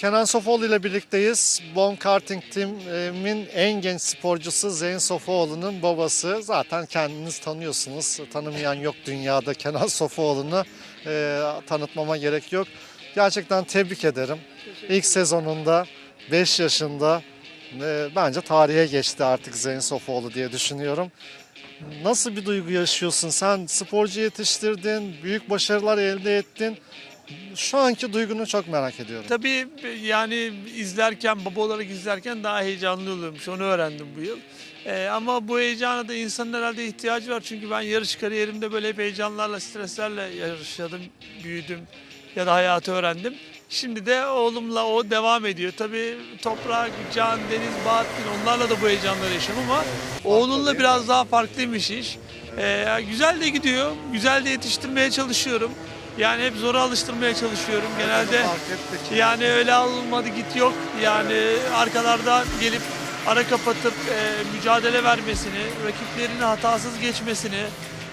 Kenan Sofoğlu ile birlikteyiz. Bon Karting Team'in en genç sporcusu Zeyn Sofoğlu'nun babası. Zaten kendiniz tanıyorsunuz. Tanımayan yok dünyada Kenan Sofoğlu'nu e, tanıtmama gerek yok. Gerçekten tebrik ederim. İlk sezonunda 5 yaşında e, bence tarihe geçti artık Zeyn Sofoğlu diye düşünüyorum. Nasıl bir duygu yaşıyorsun? Sen sporcu yetiştirdin, büyük başarılar elde ettin. Şu anki duygunu çok merak ediyorum. Tabii yani izlerken, baba olarak izlerken daha heyecanlı oluyormuş. Onu öğrendim bu yıl. Ee, ama bu heyecana da insanın herhalde ihtiyacı var. Çünkü ben yarış kariyerimde böyle hep heyecanlarla, streslerle yaşadım, büyüdüm ya da hayatı öğrendim. Şimdi de oğlumla o devam ediyor. Tabii Toprak, Can, Deniz, Bahattin onlarla da bu heyecanları yaşıyorum ama oğlunla biraz daha farklıymış iş. Ee, güzel de gidiyor, güzel de yetiştirmeye çalışıyorum. Yani hep zora alıştırmaya çalışıyorum. Genelde yani öyle alınmadı git yok. Yani arkalardan gelip ara kapatıp e, mücadele vermesini, rakiplerini hatasız geçmesini,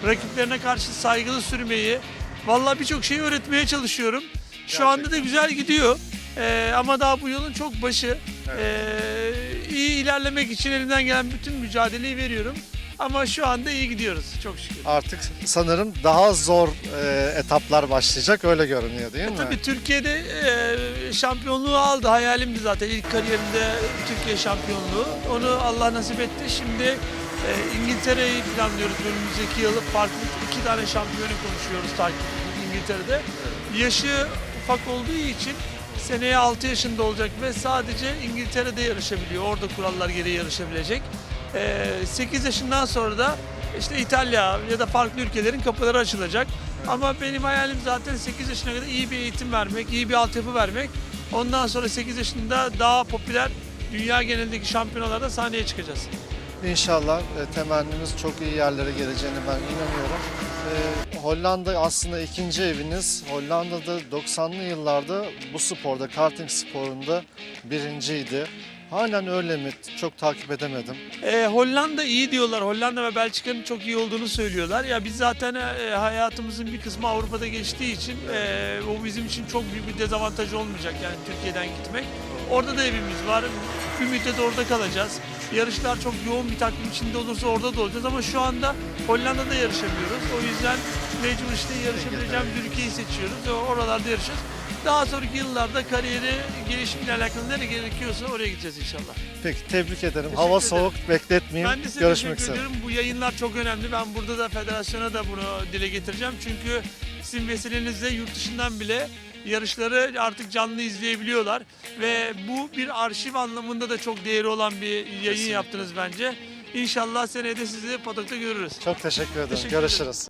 rakiplerine karşı saygılı sürmeyi, vallahi birçok şeyi öğretmeye çalışıyorum. Şu anda da güzel gidiyor. E, ama daha bu yolun çok başı. E, iyi ilerlemek için elimden gelen bütün mücadeleyi veriyorum. Ama şu anda iyi gidiyoruz çok şükür. Artık sanırım daha zor e, etaplar başlayacak öyle görünüyor değil mi? Tabii Türkiye'de e, şampiyonluğu aldı. Hayalimdi zaten ilk kariyerimde Türkiye şampiyonluğu. Onu Allah nasip etti. Şimdi e, İngiltere'yi planlıyoruz önümüzdeki yıl. Farklı iki tane şampiyonu konuşuyoruz takip İngiltere'de. Yaşı ufak olduğu için seneye 6 yaşında olacak ve sadece İngiltere'de yarışabiliyor. Orada kurallar gereği yarışabilecek. E, 8 yaşından sonra da işte İtalya ya da farklı ülkelerin kapıları açılacak. Ama benim hayalim zaten 8 yaşına kadar iyi bir eğitim vermek, iyi bir altyapı vermek. Ondan sonra 8 yaşında daha popüler dünya genelindeki şampiyonalarda sahneye çıkacağız. İnşallah e, temennimiz çok iyi yerlere geleceğine ben inanıyorum. E, Hollanda aslında ikinci eviniz. Hollanda'da 90'lı yıllarda bu sporda, karting sporunda birinciydi. Halen öyle mi? Çok takip edemedim. Ee, Hollanda iyi diyorlar. Hollanda ve Belçika'nın çok iyi olduğunu söylüyorlar. Ya biz zaten e, hayatımızın bir kısmı Avrupa'da geçtiği için e, o bizim için çok büyük bir dezavantaj olmayacak yani Türkiye'den gitmek. Orada da evimiz var. Bir müddet orada kalacağız. Yarışlar çok yoğun bir takvim içinde olursa orada da olacağız ama şu anda Hollanda'da yarışamıyoruz. O yüzden mecbur işte yarışabileceğim bir ülkeyi seçiyoruz ve oralarda yarışacağız. Daha sonraki yıllarda kariyeri gelişimle alakalı nereye gerekiyorsa oraya gideceğiz inşallah. Peki tebrik ederim. Teşekkür Hava ederim. soğuk bekletmeyeyim. Ben de size Görüşmek teşekkür üzere. ediyorum. Bu yayınlar çok önemli. Ben burada da federasyona da bunu dile getireceğim. Çünkü sizin vesilenizle yurt dışından bile yarışları artık canlı izleyebiliyorlar. Ve bu bir arşiv anlamında da çok değeri olan bir yayın Kesinlikle. yaptınız bence. İnşallah seneye de sizi padokta görürüz. Çok teşekkür ederim. Teşekkür ederim. Görüşürüz.